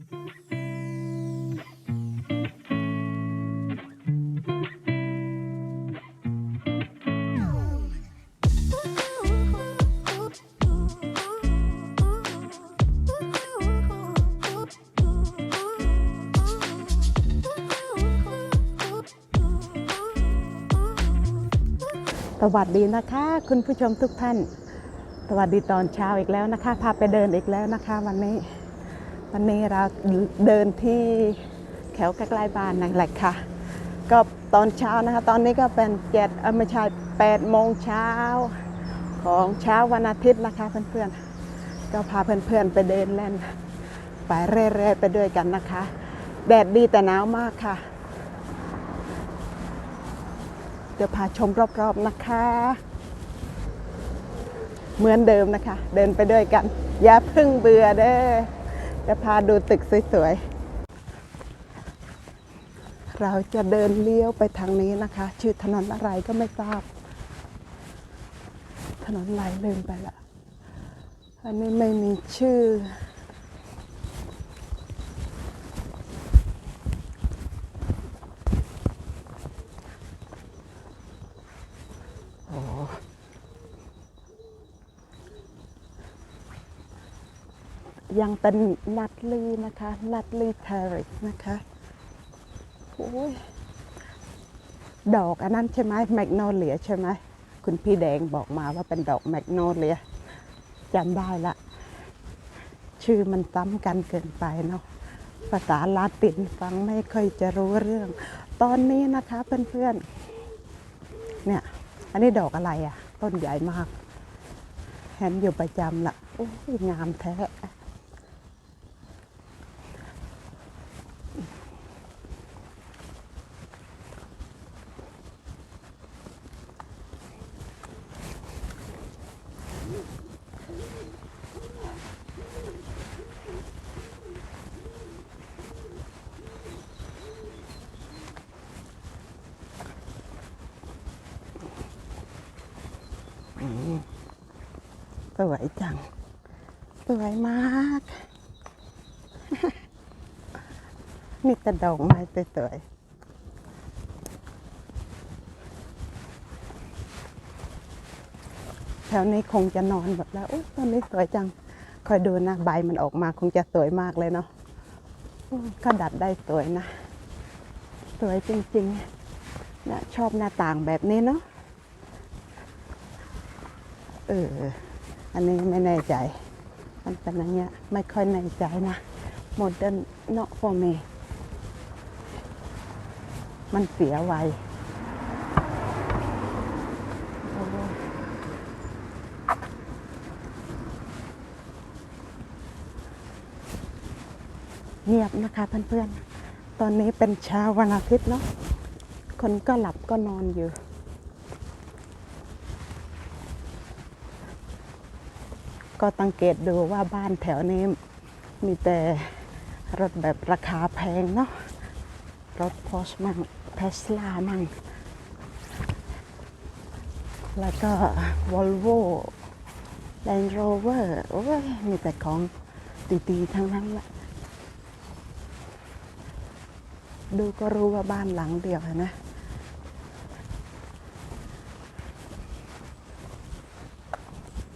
สวัสดีนะคะ คุณผู้ชมทุกท่าน สวัสดีตอนเช้าอีกแล้วนะคะ พาไปเดินอีกแล้วนะคะ วันนี้ วันนี้เราเดินที่แถวใกล้ๆบ้านนั่นแหละค่ะ ก็ตอนเช้านะคะ ตอนนี้ก็เป็นเจ็ดออไม่ใช่แปดโมงเช้าของเช้าวันอาทิตย์นะคะเพื่อนๆ ก็พาเพื่อนๆไปเดินเล่น ไปเรื่อยๆไปด้วยกันนะคะ แดดดีแต่หนาวมากค่ะ เดี๋ยวพาชมรอบๆนะคะ เหมือนเดิมนะคะ เดินไปด้วยกัน อย่าพึ่งเบื่อเด้อ จะพาดูตึกสวยๆ เราจะเดินเลี้ยวไปทางนี้นะคะ ชื่อถนนอะไรก็ไม่ทราบ ถนนไหลลืมไปละ อันนี้ไม่มีชื่อ ยังเป็นนัดลีนะคะนัดลีเทอริกนะคะโอ้ยดอกอันนั้นใช่ไหมแมกโนเลียใช่ไหมคุณพี่แดงบอกมาว่าเป็นดอกแมกโนเลียจำได้ละ ชื่อมันซ้ำกันเกินไปเนาะภาษาลาตินฟังไม่ค่อยจะรู้เรื่อง ตอนนี้นะคะเพื่อนๆ เนี่ย อันนี้ดอกอะไรอะ ต้นใหญ่มากเห็นอยู่ประจำละโอ้ยงามแท้ สวยจัง สวยมาก มีแต่ดอกไม้สวยๆแถวนี้คงจะนอนหมดแล้วโอ้ต้นนี้สวยจัง คอยดูนะ ใบมันออกมาคงจะสวยมากเลยเนาะก็ดัดได้สวยนะ สวยจริงๆนะชอบหน้าต่างแบบนี้เนาะ เออ อันนี้ไม่แน่ใจ มันเป็นอย่างเงี้ย ไม่ค่อยแน่ใจนะโมเดิร์นเนาะ for me มันเสียไวเงียบนะคะเพื่อนๆ ตอนนี้เป็นเช้าวันอาทิตย์เนาะ คนก็หลับก็นอนอยู่ ก็สังเกตดูว่าบ้านแถวนี้มีแต่รถแบบราคาแพงเนาะ รถพอชมั่งเทสลามั่ง แล้วก็วอลโว่แลนด์โรเวอร์โอ้ยมีแต่ของตีๆทั้งนั้นแหละ ดูก็รู้ว่าบ้านหลังเดียวนะ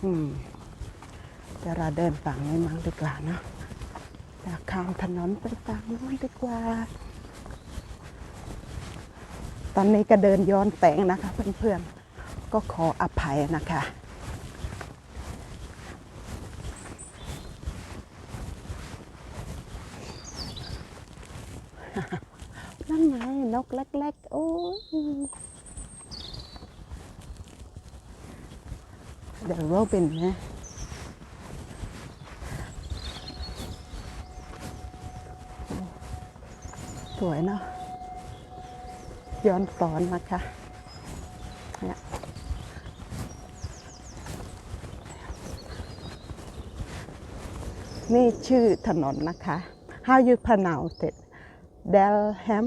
อืม เดี๋ยวเราเดินฝั่งนี้มั้งดีกว่าเนาะเดี๋ยวข้ามถนนไปฝั่งนู้นดีกว่า ตอนนี้ก็เดินย้อนแสงนะคะ เพื่อนๆ ก็ขออภัยนะคะนั่นไงนกเล็กๆ โอ้ย เดี๋ยวโรบินนะ วยเนาะย้อนสอนนะคะเนี่ยนี่ชื่อถนนนะคะ how you pronounce it Delham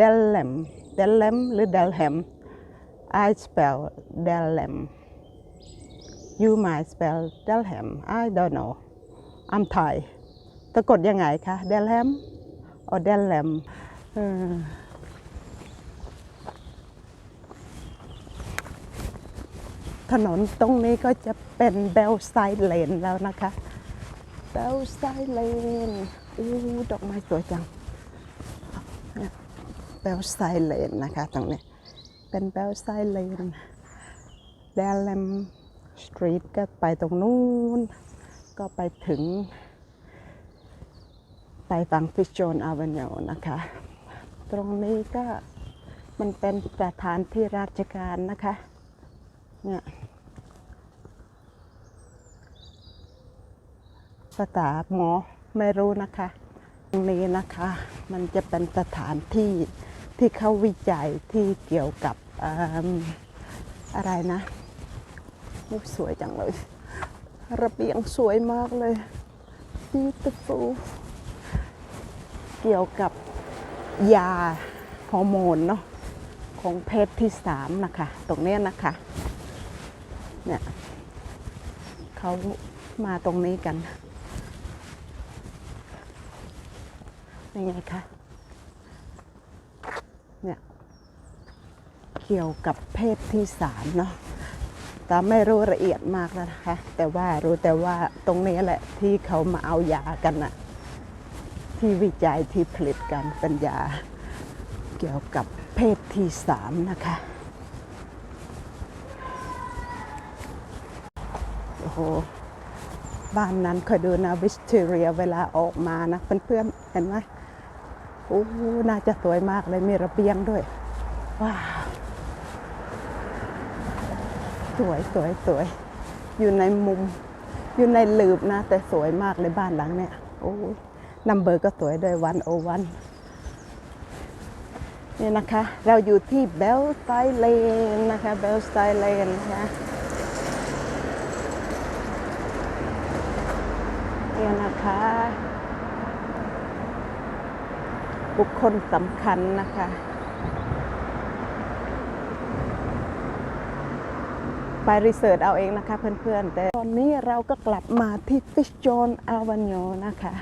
Delham Delham หรือ Delham I spell Delham you might spell Delham I don't know I'm Thai ตะกดยังไงคะเดลแฮม ออเดลแฮมถนนตรงนี้ก็จะเป็นเบลไซด์เลนแล้วนะคะ เบลไซด์เลนอู้ดอกไม้สวยจัง เบลไซด์เลนนะคะตรงนี้ เป็นเบลไซด์เลนเดลแฮมสตรีทก็ไปตรงนู้น ก็ไปถึง ไปฝั่งฟิชโจนอ v เวนิวนะคะ ตรงนี้ก็มันเป็นสถานที่ราชการนะคะ เนี่ยภาษาหมอไม่รู้นะคะ ตรงนี้นะคะ มันจะเป็นสถานที่ที่เขาวิจัยที่เกี่ยวกับออะไรนะสวยจังเลย ระเบียงสวยมากเลย beautiful เกี่ยวกับยาฮอร์โมนเนาะของเพศที่สามนะคะ ตรงเนี้ยนะคะเนี่ยเขามาตรงนี้กันยังไงคะเนี่ยเกี่ยวกับเพศที่สามเนาะแต่ไม่รู้ละเอียดมากแล้วนะคะ แต่ว่ารู้แต่ว่าตรงนี้แหละที่เขามาเอายากันน่ะ ที่วิจัยที่ผลิตกันเป็นยาเกี่ยวกับเพศที่สามนะคะ โอ้โห บ้านนั้นคอยดูนะวิสเทเรียเวลาออกมานะเพื่อนๆเห็นไหมโอ้น่าจะสวยมากเลยมีระเบียงด้วย ว้าว สวยสวยสวยอยู่ในมุม อยู่ในหลืบนะ แต่สวยมากเลยบ้านหลังเนี่ยโอ้ย นัมเบอร์ก็สวยด้วยวันโอวันนี่นะคะ เราอยู่ที่เบลสไตเลนนะคะเบลสไตเลนนะคะนี่นะคะ บุคคลสำคัญนะคะไปรีเสิร์ชเอาเองนะคะเพื่อนๆ แต่ตอนนี้เราก็กลับมาที่ Fish John Avenue นะคะ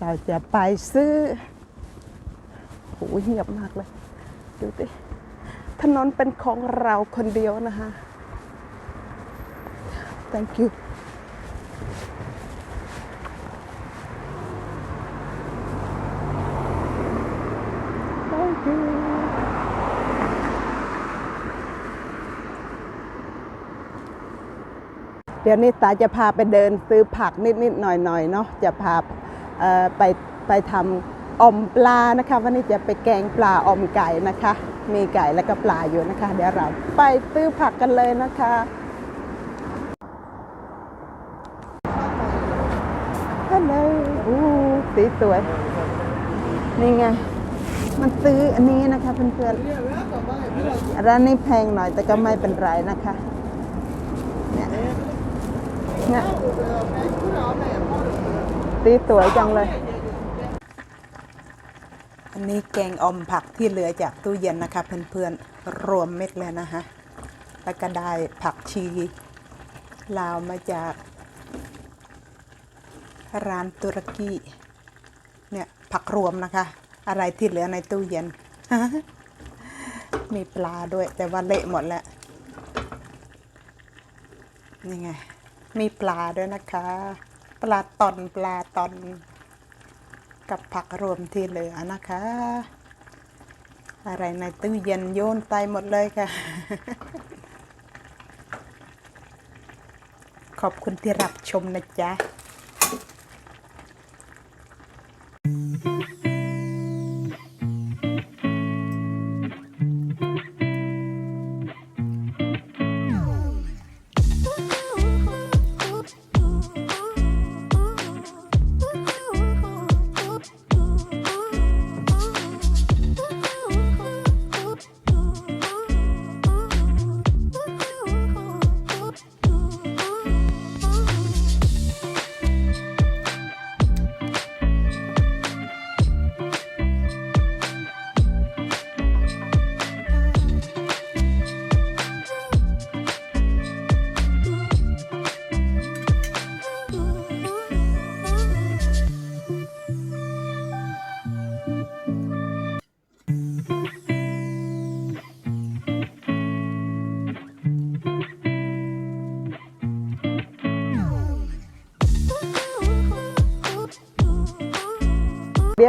เราจะไปซื้อโหเงียบมากเลย ดูดิถนนเป็นของเราคนเดียวนะคะ thank you โอเคเดี๋ยวนี้ตาจะพาไปเดินซื้อผักนิดๆหน่อยๆเนาะจะพา ไปไปทำออมปลานะคะ วันนี้จะไปแกงปลาออมไก่นะคะ มีไก่แล้วก็ปลาอยู่นะคะ เดี๋ยวเราไปซื้อผักกันเลยนะคะฮัลโหลอู้สีสวยนี่ไงมันซื้ออันนี้นะคะเพื่อนๆร้านนี้แพงหน่อยแต่ก็ไม่เป็นไรนะคะเนี่ยตี สวยจังเลย อันนี้แกงออมผักที่เหลือจากตู้เย็นนะคะเพื่อนๆ รวมเม็ดเลยนะคะแล้วก็ได้ผักชีลาวมาจากร้านตุรกีเนี่ยผักรวมนะคะ อะไรที่เหลือในตู้เย็น มีปลาด้วยแต่ว่าเละหมดแล้วนี่ไง มีปลาด้วยนะคะ ปลาตอนปลาตอนกับผักรวมที่เหลือนะคะ อะไรในตู้เย็นโยนไปหมดเลยค่ะ ขอบคุณที่รับชมนะจ๊ะ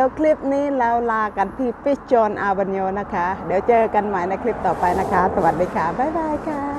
ดี๋ยวคลิปนี้เราลากันที่ฟิชจอนอาบันโยนะคะ เดี๋ยวเจอกันใหม่ในคลิปต่อไปนะคะ สวัสดีค่ะ บ๊ายบายค่ะ